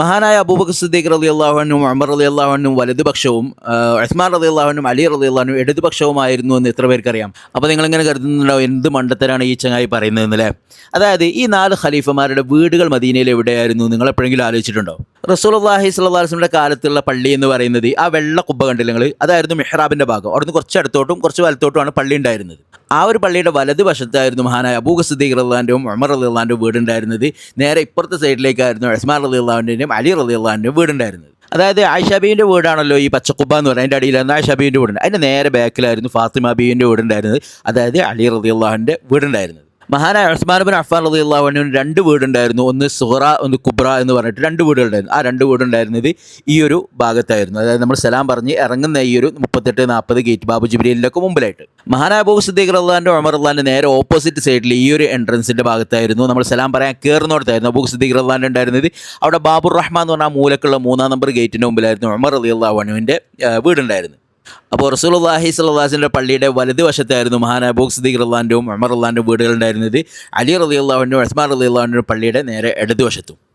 മഹാനായ അബൂബക്കർ സിദ്ദീഖ് റലി അള്ളാഹുനും അമർ അലി അള്ളാഹുനും വലതുപക്ഷവും ഉസ്മാൻ റലി അള്ളാഹുനും അലി റലി അള്ളാഹുനും ഇടതുപക്ഷവുമായിരുന്നു എന്ന് എത്ര പേർക്കറിയാം? അപ്പോൾ നിങ്ങളിങ്ങനെ കരുതുന്നുണ്ടാവും എന്ത് മണ്ടത്തരാണ് ഈ ചങ്ങായി പറയുന്നത് അല്ലേ അതായത് ഈ നാല് ഖലീഫമാരുടെ വീടുകൾ മദീനയിൽ എവിടെയായിരുന്നു? നിങ്ങൾ എപ്പോഴെങ്കിലും ആലോചിച്ചിട്ടുണ്ടോ? റസൂൽ അള്ളാഹി സ്വല്ലാസ്ലമിന്റെ കാലത്തുള്ള പള്ളി എന്ന് പറയുന്നത് ആ വെള്ള കുബ്ബ കണ്ടില്ല നിങ്ങൾ അതായിരുന്നു മെഹ്റാബിന്റെ ഭാഗം. അവിടുന്ന് കുറച്ച് അടുത്തോട്ടും കുറച്ച് വലത്തോട്ടുമാണ് പള്ളി ഉണ്ടായിരുന്നത്. ആ ഒരു പള്ളിയുടെ വലത് വശത്തായിരുന്നു മഹാനായ അബൂഖ സിദ്ദീഖ് റഹ്ലാന്റെയും ഉമർ അലി അള്ളാന്റെ വീടുണ്ടായിരുന്നത്. നേരെ ഇപ്പുറത്തെ സൈഡിലേക്കായിരുന്നു അസ്മാർ അലി അള്ളാഹുന്റെയും അലി അലി അള്ളാന്റെയും വീടുണ്ടായിരുന്നത്. അതായത് ആയിഷബീന്റെ വീടാണല്ലോ ഈ പച്ചക്കുബ്ബ എന്ന് പറയുന്നത്. അതിന്റെ അടിയിലായിരുന്നു ആയിഷബീന്റെ വീടുണ്ട്. അതിന്റെ നേരെ ബാക്കിലായിരുന്നു ഫാത്തിമ ബീവിന്റെ വീടുണ്ടായിരുന്നത്. അതായത് അലി അള്ളാഹിന്റെ വീടുണ്ടായിരുന്നത്. മഹാനായ ഉസ്മാൻ ബിൻ അഫ്ഫാൻ റലി അള്ളാഹുവിന് രണ്ട് വീടുണ്ടായിരുന്നു. ഒന്ന് സുഹറ ഒന്ന് കുബ്ര എന്ന് പറഞ്ഞിട്ട് രണ്ട് വീടുകളുണ്ടായിരുന്നു ആ രണ്ട് വീടുണ്ടായിരുന്നത് ഈ ഒരു ഭാഗത്തായിരുന്നു. അതായത് നമ്മൾ സലാം പറഞ്ഞ് ഇറങ്ങുന്ന ഈ ഒരു മുപ്പത്തെട്ട് നാൽപ്പത് ഗേറ്റ് ബാബു ജിബിലിയിലൊക്കെ മുമ്പിലായിട്ട്. മഹാനായ അബൂ സിദ്ദീഖ് അള്ളാഹാന്റെ ഉമർ അള്ളാന്റെ നേരെ ഓപ്പോസിറ്റ് സൈഡിൽ ഈ ഒരു എൻട്രൻസിന്റെ ഭാഗത്തായിരുന്നു. നമ്മൾ സലാം പറയാൻ കയറുന്നിടത്തായിരുന്നു അബൂ സിദ്ദീഖ് അള്ളാഹാന്റെ ഉണ്ടായിരുന്നത്. അവിടെ ബാബുർ റഹ്മാൻ എന്ന് പറഞ്ഞാൽ മൂലക്കുള്ള മൂന്നാം നമ്പർ ഗേറ്റിന്റെ മുമ്പിലായിരുന്നു ഉമർ അലി അള്ളാഹുവിന്റെ വീടുണ്ടായിരുന്നു അപ്പോൾ റസൂലുള്ളാഹി സ്വല്ലല്ലാഹിന്റെ പള്ളിയുടെ വലതുവശത്തായിരുന്നു മഹാനായ ബോക്സ് സിദ്ദീഖ് റഹ്ലാന്റെയും ഉമർ അള്ളാന്റെ വീടുകളുണ്ടായിരുന്നത്. അലി റലി അള്ളാഹുവിന്റെ ഉസ്മാൻ അള്ളാഹുവിന്റെ പള്ളിയുടെ നേരെ ഇടതുവശത്തും.